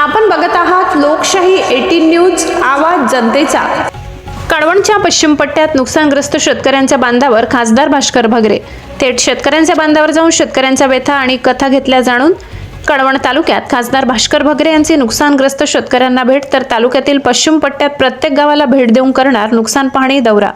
आपण बघत आहात लोकशाही एटीन न्यूज आवाज जनतेचा. कळवणच्या पश्चिम पट्ट्यात नुकसानग्रस्त शेतकऱ्यांच्या बांधावर खासदार भास्कर भगरे. थेट शेतकऱ्यांच्या बांधावर जाऊन शेतकऱ्यांच्या व्यथा आणि कथा घेतल्या जाणून कळवण तालुक्यात खासदार भास्कर भगरे यांची नुकसानग्रस्त शेतकऱ्यांना भेट तर तालुक्यातील पश्चिम पट्ट्यात प्रत्येक गावाला भेट देऊन करणार नुकसान पाहणी दौरा.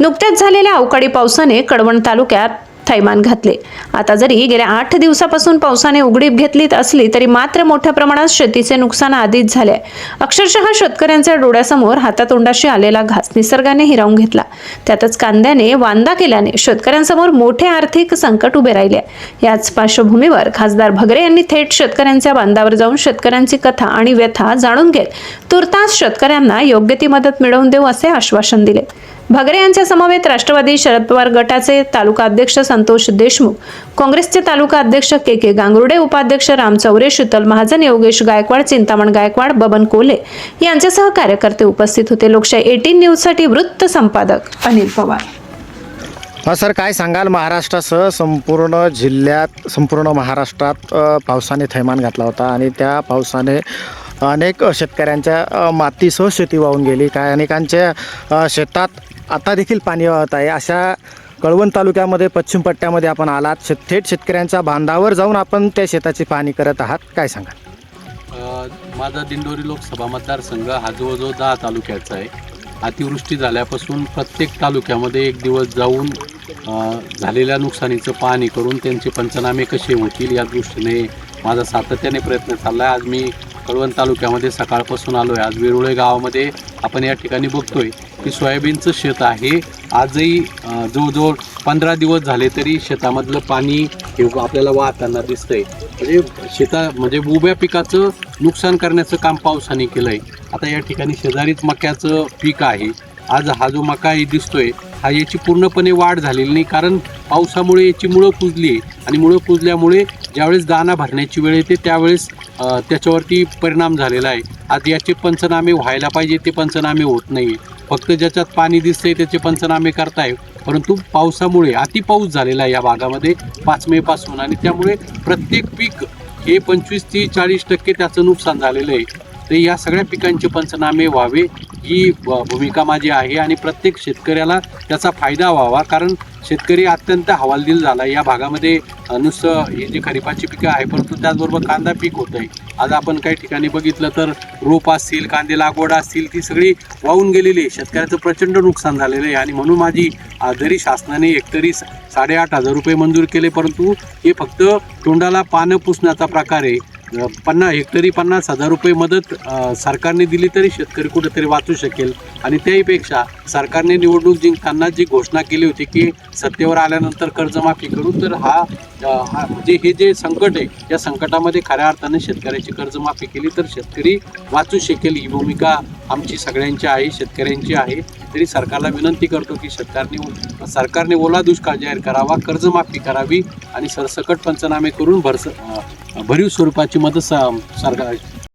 नुकत्याच झालेल्या अवकाळी पावसाने कळवण तालुक्यात थैमान घातले. आता जरी गेल्या आठ दिवसापासून पावसाने उघडीप घेतलीत असली तरी मात्र मोठ्या प्रमाणात शेतीचे नुकसान आधीच झाले. अक्षरशः शेतकऱ्यांच्या डोळ्यासमोर हातातोंडाशी आलेला घास निसर्गाने हिरावून घेतला. त्यातच कांद्याने वांदा केल्याने शेतकऱ्यांसमोर मोठे आर्थिक संकट उभे राहिले. याच पार्श्वभूमीवर खासदार भगरे यांनी थेट शेतकऱ्यांच्या बांधावर जाऊन शेतकऱ्यांची कथा आणि व्यथा जाणून घेत तुर्तास शेतकऱ्यांना योग्य ती मदत मिळवून देऊ असे आश्वासन दिले. भगरे यांच्या समवेत राष्ट्रवादी शरद पवार गटाचे तालुका अध्यक्ष संतोष देशमुख काँग्रेसचे तालुका अध्यक्ष के के गांगरुडे उपाध्यक्ष राम चौरे शीतल महाजन योगेश गायकवाड चिंतामण गायकवाड बबन कोले यांच्यासह कार्यकर्ते उपस्थित होते. लोकशाही एटीन न्यूजसाठी वृत्त संपादक अनिल पवार. हा सर काय सांगाल? महाराष्ट्रासह संपूर्ण जिल्ह्यात संपूर्ण महाराष्ट्रात पावसाने थैमान घातला होता आणि त्या पावसाने अनेक शेतकऱ्यांच्या मातीसह शेती वाहून गेली. काय अनेकांच्या शेतात आता देखील पाणी वाहत आहे. अशा कळवण तालुक्यामध्ये पश्चिम पट्ट्यामध्ये आपण आलात. शेत थेट शेतकऱ्यांच्या बांधावर जाऊन आपण त्या शेताची पाहणी करत आहात. काय सांगा माझा दिंडोरी लोकसभा मतदारसंघ हा जवळजवळ दहा तालुक्याचा आहे. अतिवृष्टी झाल्यापासून प्रत्येक तालुक्यामध्ये एक दिवस जाऊन झालेल्या नुकसानीचं पाहणी करून त्यांचे पंचनामे कसे होतील या दृष्टीने माझा सातत्याने प्रयत्न चालला आहे आज मी कळवण तालुक्यामध्ये सकाळपासून आलो आहे आज वेरुळे गावामध्ये आपण या ठिकाणी बघतोय. की सोयाबीनचं शेत आहे. आजही जवळजवळ पंधरा दिवस झाले तरी शेतामधलं पाणी हे आपल्याला वाहताना दिसतंय. म्हणजे शेता म्हणजे उभ्या पिकाचं नुकसान करण्याचं काम पावसाने केलं आहे आता या ठिकाणी शेजारीच मक्याचं पीक आहे. आज हा जो मका आहे दिसतोय हा याची पूर्णपणे वाढ झालेली नाही. कारण पावसामुळे याची मुळं कुजली आहे. आणि मुळं कुजल्यामुळे ज्यावेळेस दाना भरण्याची वेळ येते त्यावेळेस त्याच्यावरती परिणाम झालेला आहे. आज याचे पंचनामे व्हायला पाहिजे ते पंचनामे होत नाही फक्त ज्याच्यात पाणी दिसतंय त्याचे पंचनामे करताय. परंतु पावसामुळे अति पाऊस झालेला आहे या भागामध्ये पाच मेपासून आणि त्यामुळे प्रत्येक पीक हे पंचवीस ते चाळीस टक्के त्याचं नुकसान झालेलं आहे. तर या सगळ्या पिकांचे पंचनामे व्हावे ही भूमिका माझी आहे आणि प्रत्येक शेतकऱ्याला त्याचा फायदा व्हावा. कारण शेतकरी अत्यंत हवालदिल झाला. या भागामध्ये नुसतं हे जे खरीपाची पिकं आहे परंतु त्याचबरोबर कांदा पीक होत आहे आज आपण काही ठिकाणी बघितलं तर रोप असतील कांदे लागवड असतील ती सगळी वाहून गेलेली आहे. शेतकऱ्याचं प्रचंड नुकसान झालेलं आहे. आणि म्हणून माझी जरी शासनाने एकतरी साडेआठ हजार रुपये मंजूर केले परंतु हे फक्त तोंडाला पानं पुसण्याचा प्रकार आहे. पन्ना पन्नास हेक्टरी पन्नास हजार रुपये मदत सरकारने दिली तरी शेतकरी कुठेतरी वाचू शकेल. आणि त्याहीपेक्षा सरकारने निवडणूक जिंकताना जी घोषणा केली होती की सत्तेवर आल्यानंतर कर्जमाफी करू तर हा हा म्हणजे हे जे संकट आहे या संकटामध्ये खऱ्या अर्थाने शेतकऱ्याची कर्जमाफी केली तर शेतकरी वाचू शकेल ही भूमिका आमची सगळ्यांची आहे शेतकऱ्यांची आहे तरी सरकारला विनंती करतो की सरकारने सरकारने ओला दुष्काळ जाहीर करावा कर्जमाफी करावी आणि सरसकट पंचनामे करून भरस भरीव स्वरूपाची मदत स- सरकार